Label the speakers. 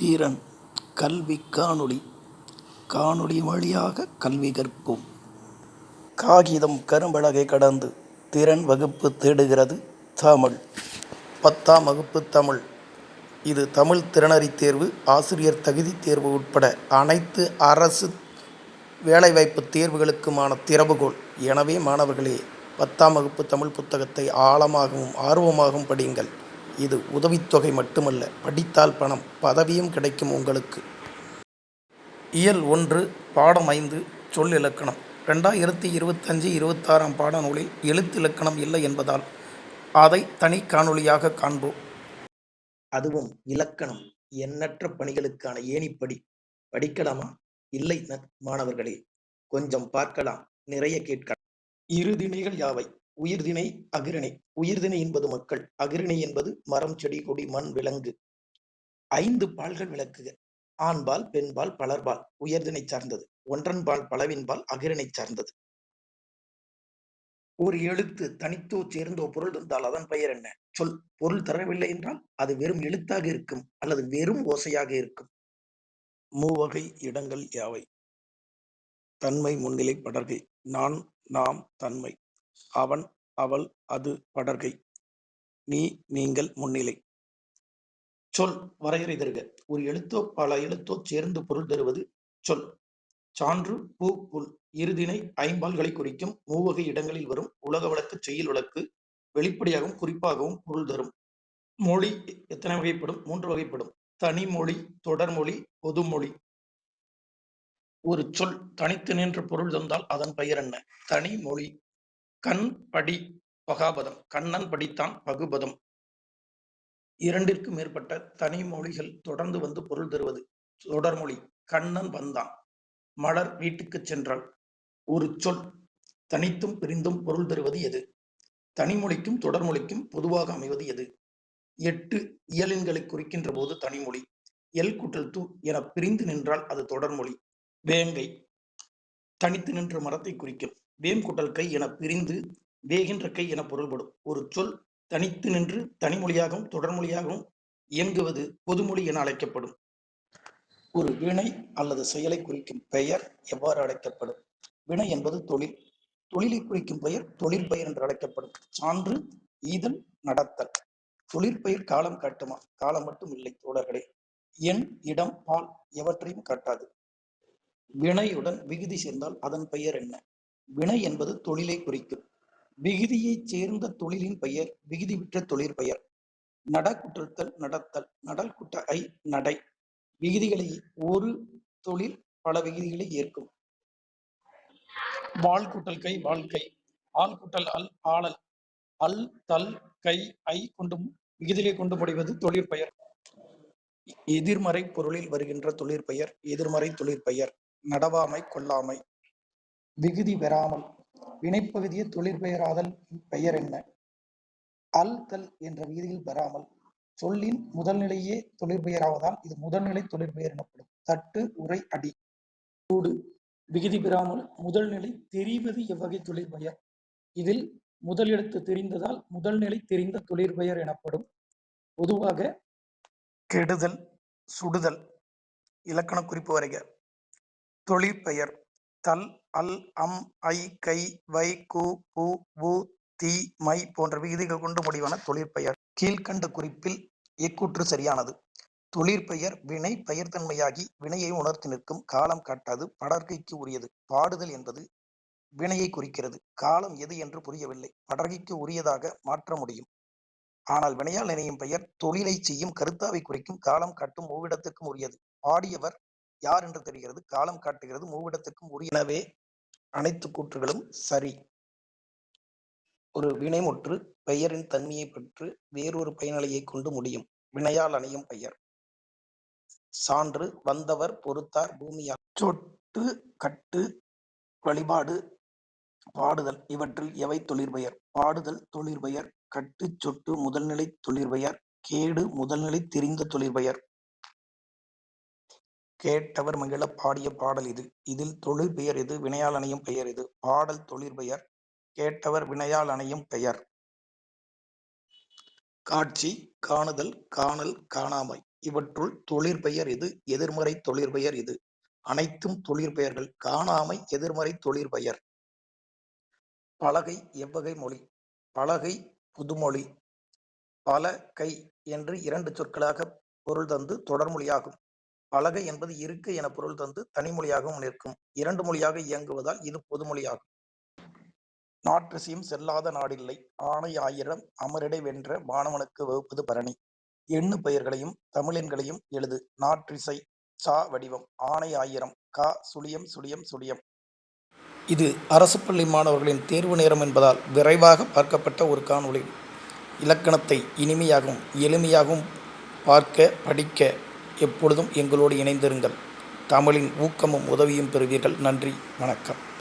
Speaker 1: திறன் கல்வி காணொளி காணொளி வழியாக கல்வி கற்போம். காகிதம் கரும்பலகை கடந்து திறன் வகுப்பு தேடுகிறது தமிழ். பத்தாம் வகுப்பு தமிழ். இது தமிழ் திறனறி தேர்வு ஆசிரியர் தகுதி தேர்வு உட்பட அனைத்து அரசு வேலைவாய்ப்பு தேர்வுகளுக்குமான திறவுகோள். எனவே மாணவர்களே பத்தாம் வகுப்பு தமிழ் புத்தகத்தை ஆழமாகவும் ஆர்வமாகவும் படியுங்கள். இது உதவித்தொகை மட்டுமல்ல. படித்தால் பணம் பதவியும் கிடைக்கும் உங்களுக்கு. இயல் ஒன்று பாடம் ஐந்து சொல் இலக்கணம். ரெண்டாயிரத்தி இருபத்தஞ்சு இருபத்தாறாம் பாடநூலில் எழுத்திலக்கணம் இல்லை என்பதால் அதை தனி காணொளியாக காண்போம். அதுவும் இலக்கணம். எண்ணற்ற பணிகளுக்கான ஏணிப்படி படிக்கலாமா? இல்லை ந- மாணவர்களே. கொஞ்சம் பார்க்கலாம். நிறைய கேட்கலாம். இருதிணைகள் யாவை? உயிர்திணை அகிரிணை. உயிர்திணை என்பது மக்கள். அகிரிணை என்பது மரம் செடி கொடி மண் விலங்கு. ஐந்து பால்கள் விளக்குக. ஆண்பால் பெண்பால் பலர்பால் உயர்திணை சார்ந்தது. ஒன்றன்பால் பலவின்பால் அகிரிணை சார்ந்தது. ஒரு எழுத்து தனித்தோ சேர்ந்தோ பொருள் இருந்தால் அதன் பெயர் என்ன? சொல். பொருள் தரவில்லை என்றால் அது வெறும் எழுத்தாக இருக்கும் அல்லது வெறும் ஓசையாக இருக்கும். மூவகை இடங்கள் யாவை? தன்மை முன்னிலை படர்கை. நான் நாம் தன்மை. அவன் அவள் அது படர்கை. நீ நீங்கள் முன்னிலை. சொல் வரையறை தருக. ஒரு எழுத்தோ பல எழுத்தோ சேர்ந்து பொருள் தருவது சொல். சான்று பூ புல் இறுதினை ஐம்பால்களை குறிக்கும் மூவகை இடங்களில் வரும் உலக வழக்கு செய்யுள் வழக்கு வெளிப்படையாகவும் குறிப்பாகவும் பொருள் தரும். மொழி எத்தனை வகைப்படும்? மூன்று வகைப்படும். தனிமொழி தொடர்மொழி பொதுமொழி ஒரு சொல் தனித்து நின்ற பொருள் தந்தால் அதன் பெயர் என்ன? தனி மொழி கண் படி பகாபதம் கண்ணன் படித்தான் பகுபதம். இரண்டிற்கு மேற்பட்ட தனி மொழிகள் தொடர்ந்து வந்து பொருள் தருவது. தொடர்மொழி கண்ணன் வந்தான். மலர் வீட்டுக்கு சென்றால் ஒரு சொல் தனித்தும் பிரிந்தும் பொருள் தருவது எது? தனிமொழிக்கும் தொடர்மொழிக்கும் பொதுவாக அமைவது எது? எட்டு இயலின்களை குறிக்கின்ற போது தனிமொழி எல் குற்றல் தூ என பிரிந்து நின்றால் அது தொடர்மொழி வேங்கை தனித்து நின்ற மரத்தை குறிக்கும். வேம் குட்டல் கை என பிரிந்து வேகின்ற கை என பொருள்படும். ஒரு சொல் தனித்து நின்று தனிமொழியாகவும் தொடர்மொழியாகவும் இயங்குவது பொதுமொழி என அழைக்கப்படும். ஒரு வினை அல்லது செயலை குறிக்கும் பெயர் எவ்வாறு அழைக்கப்படும்? வினை என்பது தொழில். தொழிலை குறிக்கும் பெயர் தொழில் பெயர் என்று அழைக்கப்படும். சான்று ஈதல் நடத்தல். தொழிற்பெயர் காலம் காட்டுமா? காலம் மட்டும் இல்லை தோழர்களே. எண் இடம் பால் எவற்றையும் காட்டாது. வினையுடன் விகுதி சேர்ந்தால் அதன் பெயர் என்ன? வினை என்பது தொழிலை குறிக்கும். விகுதியைச் சேர்ந்த தொழிலின் பெயர் விகுதி விற்ற தொழிற்பெயர் நட நடத்தல் நடல் குட்ட ஐ நடை. விகுதிகளை ஒரு தொழில் பல விகுதிகளை ஏற்கும். வாழ்கூட்டல் கை வாழ்க்கை ஆள்கூட்டல் அல் ஆளல். அல் தல் கை ஐ கொண்டு விகுதியை கொண்டு முடிவது தொழிற்பெயர் எதிர்மறை பொருளில் வருகின்ற தொழிற்பெயர் எதிர்மறை தொழிற்பெயர் நடவாமை கொள்ளாமை. விகுதி பெறாமல் வினைப்பகுதியை தொழிற்பெயராதல் பெயர் என்ன? அல் கல் என்ற விகுதியில் பெறாமல் சொல்லின் முதல்நிலையே தொழிற்பெயராவதால் இது முதல்நிலை தொழிற்பெயர் எனப்படும். தட்டு உரை அடி. கூடு. விகுதி பெறாமல் முதல்நிலை தெரிவது எவ்வகை தொழிற்பெயர் இதில் முதல் எழுத்து தெரிந்ததால் முதல்நிலை தெரிந்த தொழிற்பெயர் எனப்படும். பொதுவாக கெடுதல் சுடுதல் இலக்கண குறிப்பு வரைக. தொழிற்பெயர். தல் அல் அம் ஐ கை வை கு பு வு தி மை போன்ற விகுதிகள் கொண்டு முடிவான தொழிற்பெயர். கீழ்கண்ட குறிப்பில் இக்கூற்று சரியானது. தொழிற்பெயர் வினை பெயர்த்தன்மையாகி வினையை உணர்த்தி நிற்கும் காலம் காட்டாது படர்கைக்கு உரியது. பாடுதல் என்பது வினையை குறிக்கிறது. காலம் எது என்று புரியவில்லை. படர்கைக்கு உரியதாக மாற்ற முடியும். ஆனால் வினையால் நினையும் பெயர் தொழிலை செய்யும் கருத்தாவை குறிக்கும் காலம் காட்டும் ஓவிடத்துக்கும் உரியது. பாடியவர் யார் என்று தெரிகிறது? காலம் காட்டுகிறது. மூவிடத்துக்கும் உரிய எனவே அனைத்து கூற்றுகளும் சரி. ஒரு வினைமுற்று பெயரின் தன்மையை பெற்று வேறொரு பயனிலையை கொண்டு முடியும். வினையால் அணையும் பெயர். சான்று வந்தவர் பொறுத்தார் பூமியார் சொட்டு கட்டு வழிபாடு பாடுதல் இவற்றில் எவை தொழிற்பெயர்? பாடுதல் தொழிற்பெயர் கட்டு சொட்டு முதல்நிலை தொழிற்பெயர் கேடு முதல்நிலை தெரிந்த தொழிற்பெயர். கேட்டவர் மகிழ பாடிய பாடல் இது. இதில் தொழிற்பெயர் எது? வினையால் அணையும் பெயர் இது பாடல் தொழிற்பெயர் கேட்டவர் வினையால் அணையும் பெயர். காட்சி காணுதல் காணல் காணாமை. இவற்றுள் தொழிற்பெயர் எது? எதிர்மறை தொழிற்பெயர் எது அனைத்தும் தொழிற்பெயர்கள் காணாமை எதிர்மறை தொழிற்பெயர் பலகை எவ்வகை மொழி. பலகை புதுமொழி. பல கை என்று இரண்டு சொற்களாக பொருள் தந்து தொடர்மொழியாகும். பலகை என்பது இருக்கு என பொருள் தந்து தனிமொழியாகவும் நிற்கும். இரண்டு மொழியாக இயங்குவதால் இது பொதுமொழியாகும் நாற்றசியும் செல்லாத நாடில்லை. ஆணை ஆயிரம் அமரிடை வென்ற மாணவனுக்கு வகுப்பது பரணி. எண்ணு பெயர்களையும் தமிழெண்களையும் எழுது. நாற்றிசை சா வடிவம். ஆணை ஆயிரம். கா சுழியம் சுழியம் சுழியம். இது அரசு பள்ளி மாணவர்களின் தேர்வு நேரம் என்பதால் விரைவாக பார்க்கப்பட்ட ஒரு காணொளி. இலக்கணத்தை இனிமையாகவும் எளிமையாகவும் பார்க்க படிக்க எப்பொழுதும் எங்களோடு இணைந்திருங்கள். தமிழின் ஊக்கமும் உதவியும் பெறுவீர்கள். நன்றி. வணக்கம்.